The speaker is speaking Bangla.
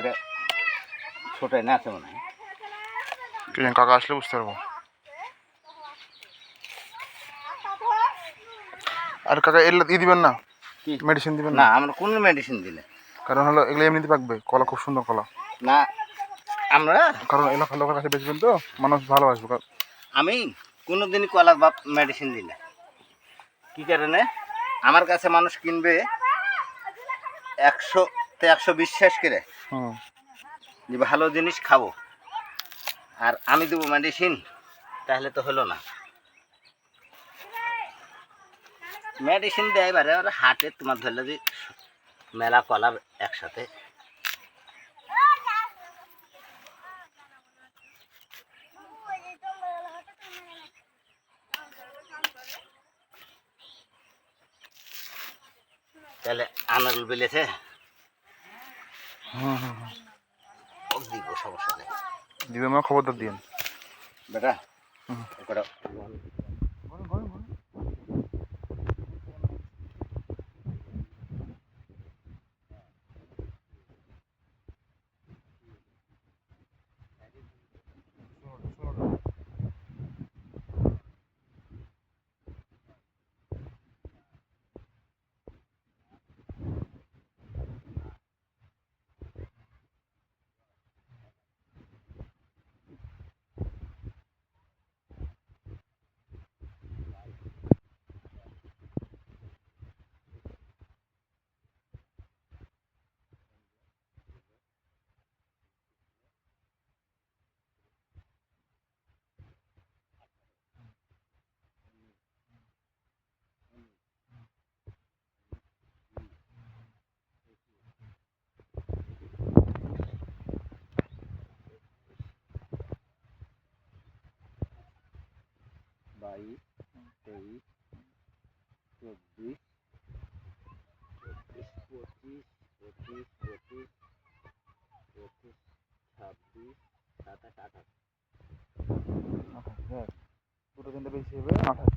ওটা ছোটাই না আছে মনে হয়। কাকা আসলে বুঝতে পারব। আর কাকা এগুলো দিয়ে দিবেন না? কি? মেডিসিন দিবেন না? আমরা কোনো মেডিসিন দিলে কারণ হলো এগুলো এমনিতে পাকবে কলা খুব সুন্দর কলা। না আমরা? কারণ এলাকা লোকের কাছে বেচবেন তো মানুষ ভালোবাসবে। আমি কোনো দিনই কলা বা মেডিসিন দিই না। কী কারণে? আমার কাছে মানুষ কিনবে একশো তে একশো বিশ্বাস করে। যে ভালো জিনিস খাব। আর আমি দেবো মেডিসিন তাহলে তো হলো না। মেডিসিন দেয় এবারে ওরা হাটে তোমার ধরলে যে মেলা কলা একসাথে। তাহলে আনারুল বেলেছে। হুম হুম হুম। দিব সমস্যা নেই। দিবেন মানে খবরদার দিন বেটা বাইশ তেইশ, চব্বিশ চব্বিশ, পঁচিশ পঁচিশ পঁচিশ পঁচিশ, ছাব্বিশ, সাতাশ, আঠাশ। পুরো কিন্তু বেশি হবে, আঠাশ।